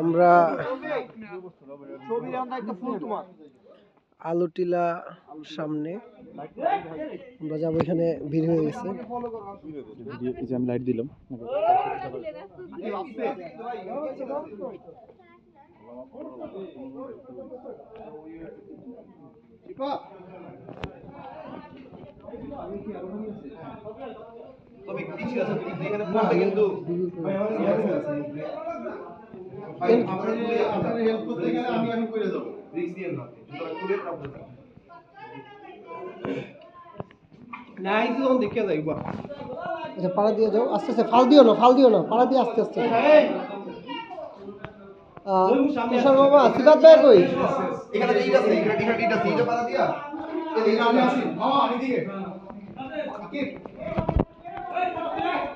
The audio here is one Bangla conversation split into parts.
আমরা আলু টিলা সামনে। আমরা যাব এখানে ভিড় হয়ে গেছে। আমি আচ্ছা পাড়া দিয়ে যাও। আস্তে আস্তে ফাল দিও না ফাল দিও না। পাড়া দিয়ে আস্তে আস্তে। তুষার বাবা কই?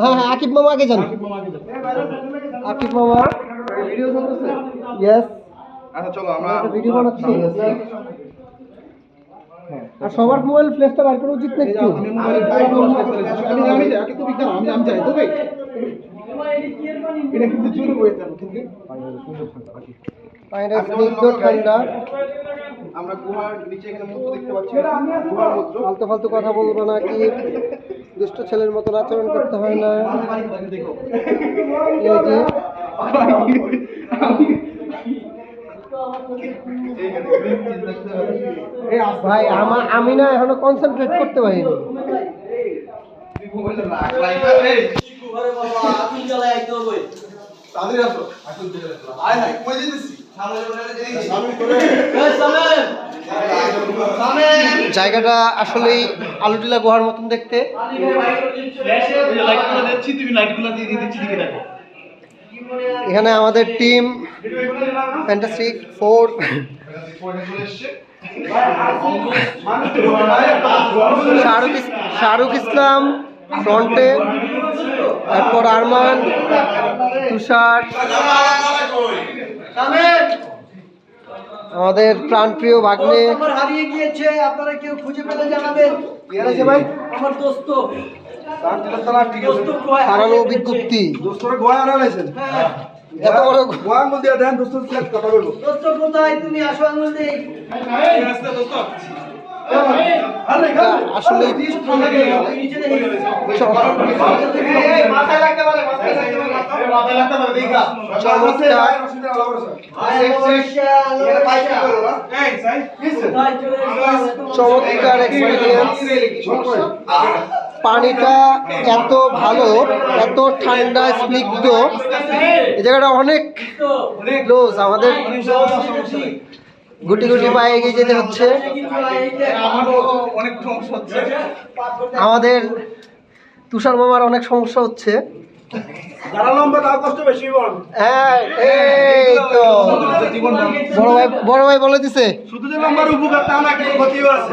হ্যাঁ হ্যাঁ আকিব মামা আগে যান আকিব মামা ভিডিও চলতেছে। ইয়েস আচ্ছা চলো আমরা ভিডিও বানাচ্ছি। আর সবার মোবাইল ফ্ল্যাশটা বার করা উচিত না একটু। আমি মোবাইল বাইরে নষ্ট করে আমি আমি যাই আগে তুমি দাঁড়াও আমি আমি যাই তবে এটা কিন্তু চুরি হয়ে যাবে কিন্তু পানিটা স্নিগ্ধ ঠান্ডা আমরা গুহার নিচে এখানে মূর্তি দেখতে পাচ্ছি। ফালতু ফালতু কথা বলব না কি দুষ্ট ছেলের মতন আচরণ করতে হয় না। ভাই আমা আমি না এখনও কনসেন্ট্রেট করতে পারিনি। জায়গাটা আসলেই আলুটিলা গুহার মতন দেখতে। এখানে আমাদের team fantastic four Shahrukh Shahrukh Islam ফ্রন্টে তারপর আরমান, তুষার। আমাদের প্রাণপ্রিয় ভাগ্নে। হারিয়ে গিয়েছে আপনারা কেউ খুঁজে পেলে জানাবেন। ভাই আমার দোস্ত। দোস্ত হারানো বিজ্ঞপ্তি দোস্তরে গোয়া হ্যাঁ, এত বড় গোয়া। আঙ্গুল দিয়ে দেন দোস্তর কথা বলব? দোস্ত কোথায়? তুমি আসো আঙুল চমৎকার। পানিটা এত ভালো এত ঠান্ডা স্নিগ্ধ এই জায়গাটা অনেক আমাদের গুটি গুটি পায়ে এগিয়ে যেতে হচ্ছে। আমাদের তুষার মামার অনেক সমস্যা হচ্ছে। হ্যাঁ এই তো। বড় ভাই বড় ভাই বলে দিছে। শুধু লম্বার উপকার তা না কিছু ক্ষতিও আছে।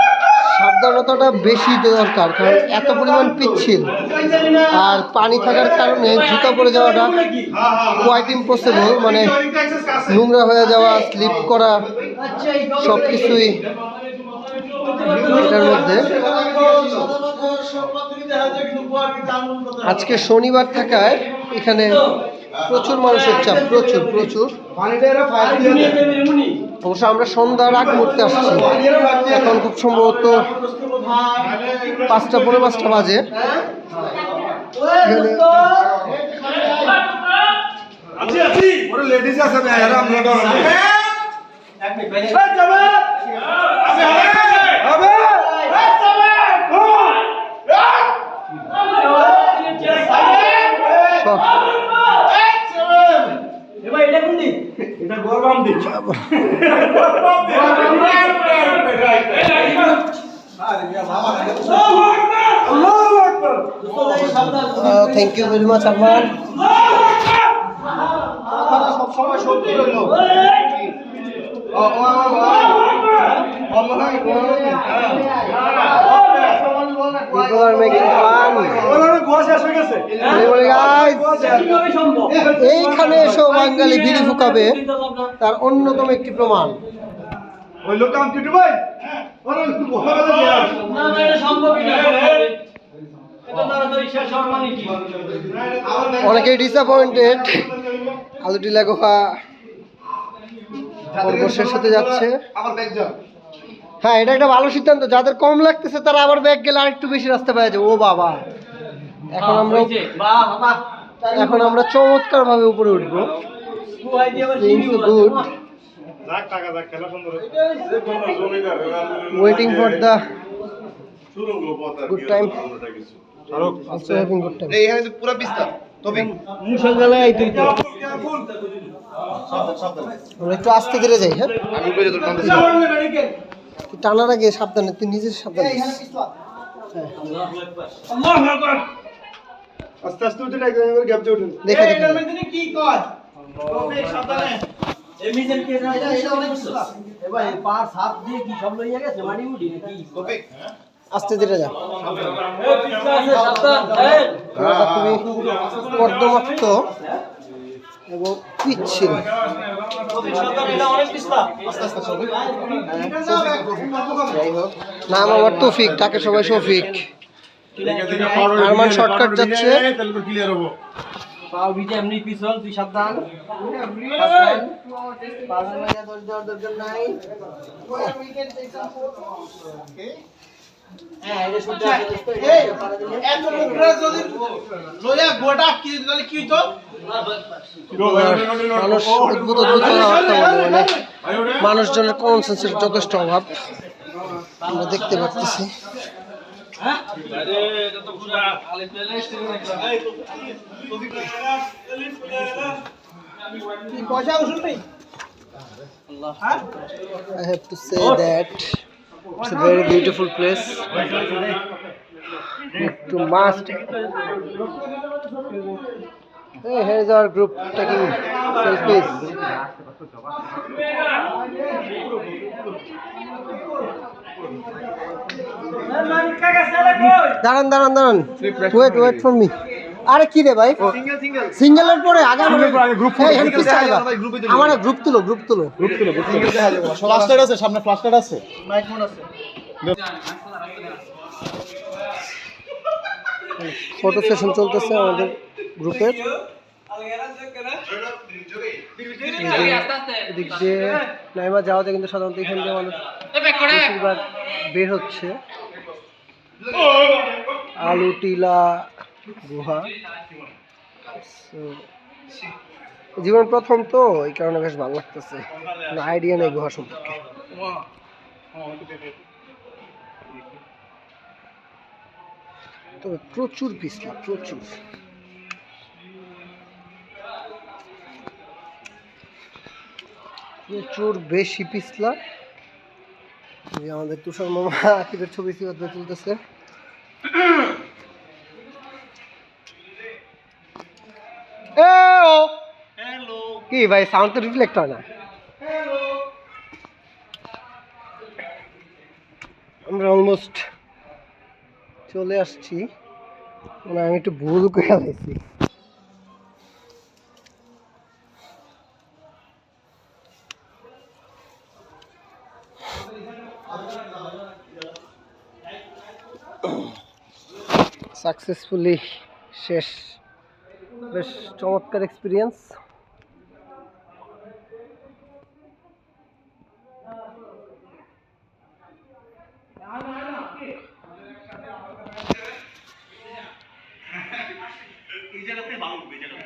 সাবধানতাটা বেশি দরকার, কারণ এত পরিমাণ পিচ্ছিল। আর পানি থাকার কারণে জুতা পরে যাওয়াটা কোয়াইট ইম্পসিবল মানে নোংরা হয়ে যাওয়া স্লিপ করা সব কিছুই এটার মধ্যে। আজকে শনিবার থাকায় এখানে প্রচুর মানুষের চাপ প্রচুর প্রচুর। অবশ্য আমরা সন্ধ্যার আগ মুহূর্তে আসছি। এখন খুব সম্ভবত পাঁচটা পনেরো পাঁচটা বাজে। লেডিস আছে না এরা আমরা ডর হবে thank you very much Arman সবসময় সত্যি রইল People are. এইখানে এসেও বাঙালি বিড়ি ফুকাবে। তার অন্যতম একটি প্রমাণ। ওই লোকটা আমি কিটু ভাই? অনেকেই ডিসঅ্যাপয়েন্টেড আলু টিলা গুহা হতে যাচ্ছে। হ্যাঁ এটা একটা ভালো সিদ্ধান্ত। যাদের কম লাগতেছে তারা আবার ব্যাগ গেলে আরেকটু বেশি রাস্তা পাওয়া যায়। ও বাবা। এখন আমরা। এখন আমরা চমৎকার ভাবে উপরে উঠবো। Waiting for the good time also having good time এই এখানে পুরো পিস্তা তবে আমরা একটু আস্তে ধীরে যাই হ্যাঁ? টানার আগে সাবধানে তুই নিজের সাবধানে। আস্তে আস্তে উঠে একজন করে গ্যাপ দিয়ে উঠুন দেখে দেখে। এই মিজের কে না, এটা- এটা অনেক কিছু। এ ভাই, পাঁচ হাত দিয়ে কি সব লইয়া গেছে? মাটি মুটি নাকি? কপি আস্তে ধীরে যা। সাবধান। খুবই কর্দমাক্ত এবং পিচ্ছিল। সাবধান, এটা অনেক পিছলা। আস্তে আস্তে চলবে নাম আমার তৌফিক তাকে সবাই শফিক। আরমান শর্টকাট যাচ্ছে। পাও ভিজে এমনি পিছল, তুই সাবধান। দেওয়ার দরকার নাই। মানুষজনের কমন সেন্সের যথেষ্ট অভাব আমরা দেখতে পাচ্ছি I have to say that it's a very beautiful place. To must. Hey, here's our group taking selfies. দাঁড়ান দাঁড়ান দাঁড়ান। ওয়েট ওয়েট ফর মি আরে কি রে ভাই? সিঙ্গেল সিঙ্গেল সিঙ্গেলের পরে আগে আমার গ্রুপে তুলি। আমার গ্রুপ তুলো গ্রুপ তুলো। ফ্লাস্টার আছে সামনে ফ্লাস্টার আছে। ফটো সেশন চলতেছে আমাদের গ্রুপের এদিক দিয়ে নাইমা যাওয়াতে কিন্তু সাধারণত এখান দিয়ে মানুষ বেশিরভাগ বের হচ্ছে। আলু, টিলা, গুহা। জীবন প্রথম তো, এই কারণে বেশ ভালো লাগতেছে। আইডিয়া নেই গুহা সম্পর্কে। তবে প্রচুর পিছলা, প্রচুর। প্রচুর বেশি পিছলা। আমাদের তুষার মামা আকিবের ছবি তুলতেছে। কি ভাই সাউন্ড তো রিফ্লেক্ট হয় না? আমরা অলমোস্ট চলে আসছি। মানে আমি একটু ভুল করে ফেলেছি। সাকসেসফুলি শেষ বেশ চমৎকার এক্সপিরিয়েন্স